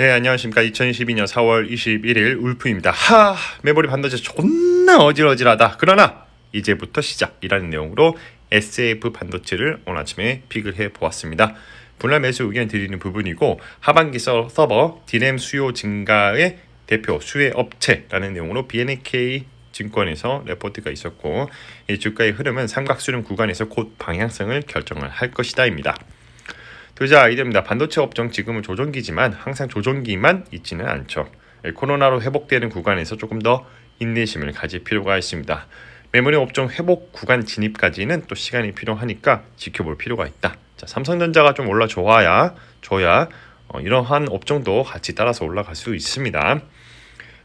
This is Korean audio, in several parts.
네, 안녕하십니까. 2012년 4월 21일 울프입니다. 하, 메모리 반도체 존나 어질어질하다. 그러나 이제부터 시작이라는 내용으로 SF 반도체를 오늘 아침에 픽을 해 보았습니다. 분할 매수 의견 드리는 부분이고 하반기 서- 서버 디램 수요 증가의 대표 수혜 업체라는 내용으로 BNK 증권에서 레포트가 있었고 이 주가의 흐름은 삼각수렴 구간에서 곧 방향성을 결정을 할 것이다입니다. 투자 아이디어입니다. 반도체 업종 지금은 조정기지만 항상 조정기만 있지는 않죠. 예, 코로나로 회복되는 구간에서 조금 더 인내심을 가질 필요가 있습니다. 메모리 업종 회복 구간 진입까지는 또 시간이 필요하니까 지켜볼 필요가 있다. 자, 삼성전자가 좀 올라줘야 줘야 어, 이러한 업종도 같이 따라서 올라갈 수 있습니다.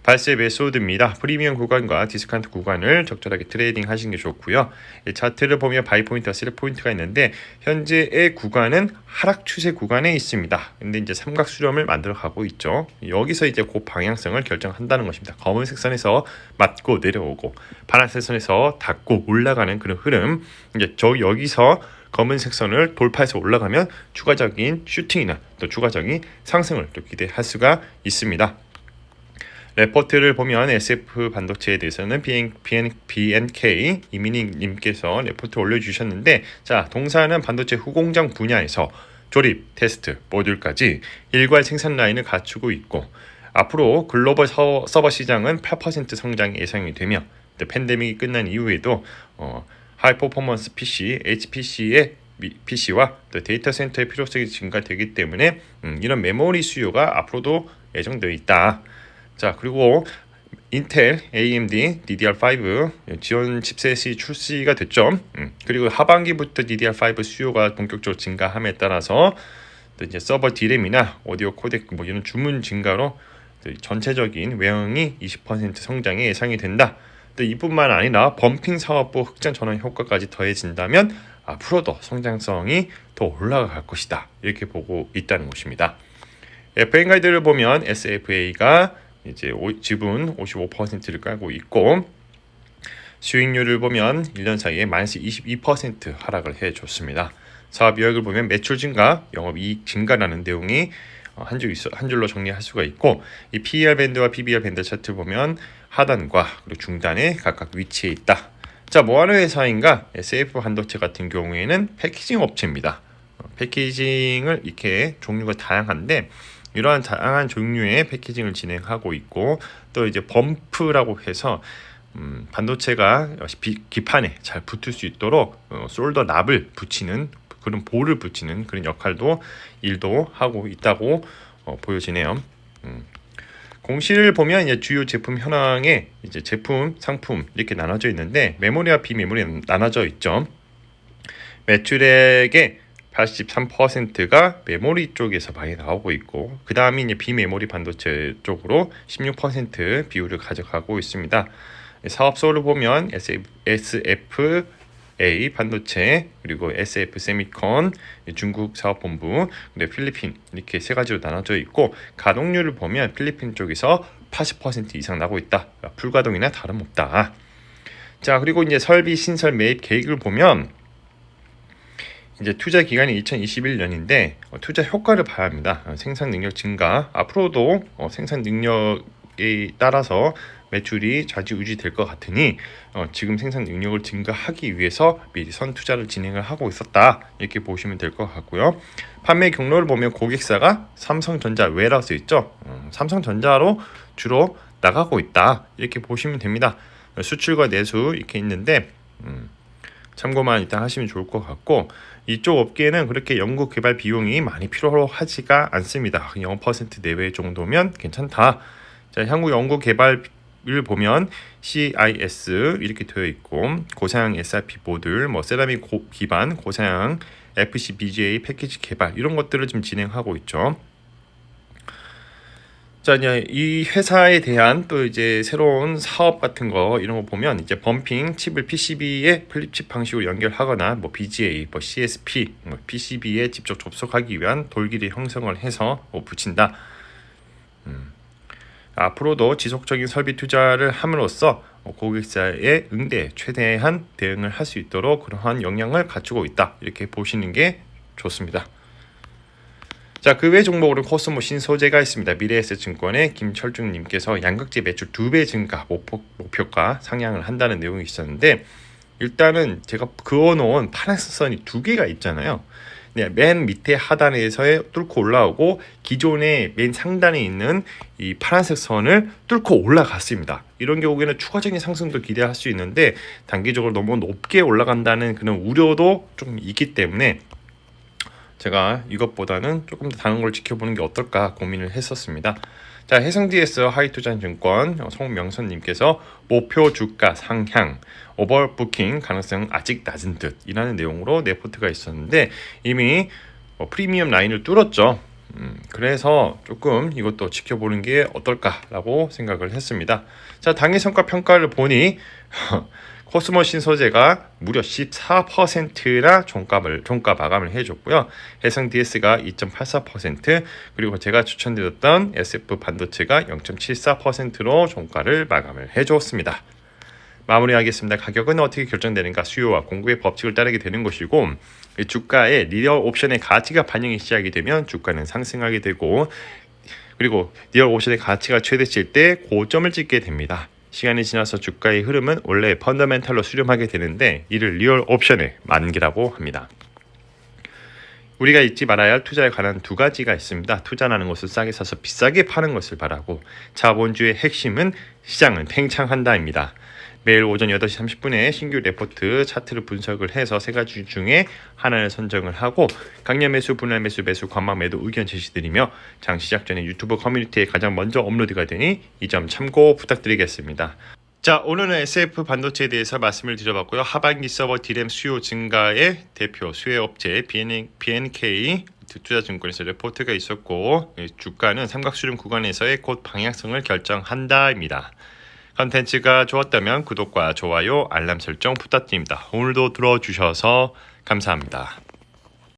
발세 메소드입니다. 프리미엄 구간과 디스카운트 구간을 적절하게 트레이딩 하시는 게 좋고요. 이 차트를 보면 바이 포인트와 셀 포인트가 있는데 현재의 구간은 하락 추세 구간에 있습니다. 근데 이제 삼각 수렴을 만들어 가고 있죠. 여기서 이제 그 방향성을 결정한다는 것입니다. 검은색 선에서 맞고 내려오고 파란색 선에서 닿고 올라가는 그런 흐름. 이제 저 여기서 검은색 선을 돌파해서 올라가면 추가적인 슈팅이나 또 추가적인 상승을 또 기대할 수가 있습니다. 레포트를 보면 SF 반도체에 대해서는 BN, BN, BNK 이민희님께서 레포트 올려주셨는데 자 동사는 반도체 후공장 분야에서 조립, 테스트, 모듈까지 일괄 생산 라인을 갖추고 있고 앞으로 글로벌 서, 서버 시장은 8% 성장 예상이 되며 또 팬데믹이 끝난 이후에도 어, 하이 퍼포먼스 PC, HPC의 PC와 또 데이터 센터의 필요성이 증가되기 때문에 음, 이런 메모리 수요가 앞으로도 예정되어 있다. 자 그리고 인텔, AMD, DDR5 지원 칩셋이 출시가 됐죠. 음, 그리고 하반기부터 DDR5 수요가 본격적으로 증가함에 따라서 또 이제 서버 디램이나 오디오 코덱 뭐 이런 주문 증가로 또 전체적인 외형이 20% 성장이 예상이 된다. 또 이뿐만 아니라 범핑 사업부 흑자 전환 효과까지 더해진다면 앞으로도 성장성이 더 올라갈 것이다. 이렇게 보고 있다는 것입니다. FN 가이드를 보면 SFA가 이제 오- 지분 55%를 깔고 있고 수익률을 보면 1년 사이에 마이너스 22% 하락을 해줬습니다. 사업 이익을 보면 매출 증가, 영업 이익 증가라는 내용이 어, 한, 줄 있어, 한 줄로 정리할 수가 있고 이 PER 밴드와 PBR 밴드 차트 보면 하단과 그리고 중단에 각각 위치해 있다. 자, 뭐하는 회사인가? SF 반도체 같은 경우에는 패키징 업체입니다. 어, 패키징을 이렇게 종류가 다양한데 이러한 다양한 종류의 패키징을 진행하고 있고 또 이제 범프라고 해서 음, 반도체가 비- 기판에 잘 붙을 수 있도록 어, 솔더 납을 붙이는 그런 볼을 붙이는 그런 역할도 일도 하고 있다고 어, 보여지네요. 음. 공시를 보면 이제 주요 제품 현황에 이제 제품, 상품 이렇게 나눠져 있는데 메모리와 비메모리 나눠져 있죠. 매출액의 83%가 메모리 쪽에서 많이 나오고 있고 그 다음이 이제 비메모리 반도체 쪽으로 16% 비율을 가져가고 있습니다. 사업소를 보면 SF, A 반도체 그리고 SF 세미콘 중국 사업본부 그리고 필리핀 이렇게 세 가지로 나눠져 있고 가동률을 보면 필리핀 쪽에서 80% 이상 나고 있다 불가동이나 다름없다 자 그리고 이제 설비 신설 매입 계획을 보면 이제 투자 기간이 2021년인데 어, 투자 효과를 봐야 합니다. 어, 생산 능력 증가 앞으로도 어, 생산 능력에 따라서 매출이 좌지우지 될 것 같으니 어, 지금 생산 능력을 증가하기 위해서 미리 선 투자를 진행을 하고 있었다 이렇게 보시면 될 것 같고요. 판매 경로를 보면 고객사가 삼성전자 웨라스 있죠. 음, 삼성전자로 주로 나가고 있다 이렇게 보시면 됩니다. 어, 수출과 내수 이렇게 있는데 음, 참고만 일단 하시면 좋을 것 같고 이쪽 업계는 그렇게 연구 개발 비용이 많이 필요하지가 않습니다. 0% 내외 정도면 괜찮다. 자, 향후 연구 개발 을 보면 CIS 이렇게 되어 있고 고사양 SRP 모듈, 뭐 세라믹 고, 기반 고사양 FC BGA 패키지 개발 이런 것들을 좀 진행하고 있죠. 자 이제 이 회사에 대한 또 이제 새로운 사업 같은 거 이런 거 보면 이제 범핑 칩을 PCB에 플립칩 방식으로 연결하거나 뭐 BGA, 뭐 CSP, 뭐 PCB에 직접 접속하기 위한 돌기를 형성을 해서 뭐 붙인다. 음. 앞으로도 지속적인 설비 투자를 함으로써 고객사의 응대 최대한 대응을 할 수 있도록 그러한 역량을 갖추고 있다 이렇게 보시는 게 좋습니다. 자, 그 외 종목으로 코스모 신소재가 있습니다. 미래에셋증권의 김철중님께서 양극재 매출 2배 증가 목표, 목표가 상향을 한다는 내용이 있었는데 일단은 제가 그어놓은 파란색 선이 두 개가 있잖아요. 네, 맨 밑에 하단에서의 뚫고 올라오고 기존의 맨 상단에 있는 이 파란색 선을 뚫고 올라갔습니다. 이런 경우에는 추가적인 상승도 기대할 수 있는데 단기적으로 너무 높게 올라간다는 그런 우려도 좀 있기 때문에 제가 이것보다는 조금 더 다른 걸 지켜보는 게 어떨까 고민을 했었습니다. 자, 해성DS 하이투자증권 송명선님께서 목표 주가 상향, 오버부킹 가능성 아직 낮은 듯이라는 내용으로 레포트가 있었는데 이미 어, 프리미엄 라인을 뚫었죠. 음, 그래서 조금 이것도 지켜보는 게 어떨까라고 생각을 했습니다. 자, 당일 성과 평가를 보니 코스모 신 소재가 무려 14%나 종가를 종가 마감을 해줬고요. 해성 DS가 2.84% 그리고 제가 추천드렸던 SF 반도체가 0.74%로 종가를 마감을 해줬습니다. 마무리하겠습니다. 가격은 어떻게 결정되는가? 수요와 공급의 법칙을 따르게 되는 것이고 이 주가의 리얼 옵션의 가치가 반영이 시작이 되면 주가는 상승하게 되고 그리고 리얼 옵션의 가치가 최대치일 때 고점을 찍게 됩니다. 시간이 지나서 주가의 흐름은 원래 펀더멘탈로 수렴하게 되는데 이를 리얼 옵션의 만기라고 합니다. 우리가 잊지 말아야 할 투자에 관한 두 가지가 있습니다. 투자라는 것을 싸게 사서 비싸게 파는 것을 바라고 자본주의 핵심은 시장은 팽창한다입니다. 매일 오전 8시 30분에 신규 레포트 차트를 분석을 해서 세 가지 중에 하나를 선정을 하고 강연 매수, 분할 매수, 매수, 관망 매도 의견 제시드리며 장 시작 전에 유튜브 커뮤니티에 가장 먼저 업로드가 되니 이 점 참고 부탁드리겠습니다. 자 오늘은 SF 반도체에 대해서 말씀을 드려봤고요. 하반기 서버 디램 수요 증가의 대표 수혜 업체 BN, BNK 투자증권에서 레포트가 있었고 주가는 삼각수렴 구간에서의 곧 방향성을 결정한다입니다. 컨텐츠가 좋았다면 구독과 좋아요, 알람 설정 부탁드립니다. 오늘도 들어주셔서 감사합니다.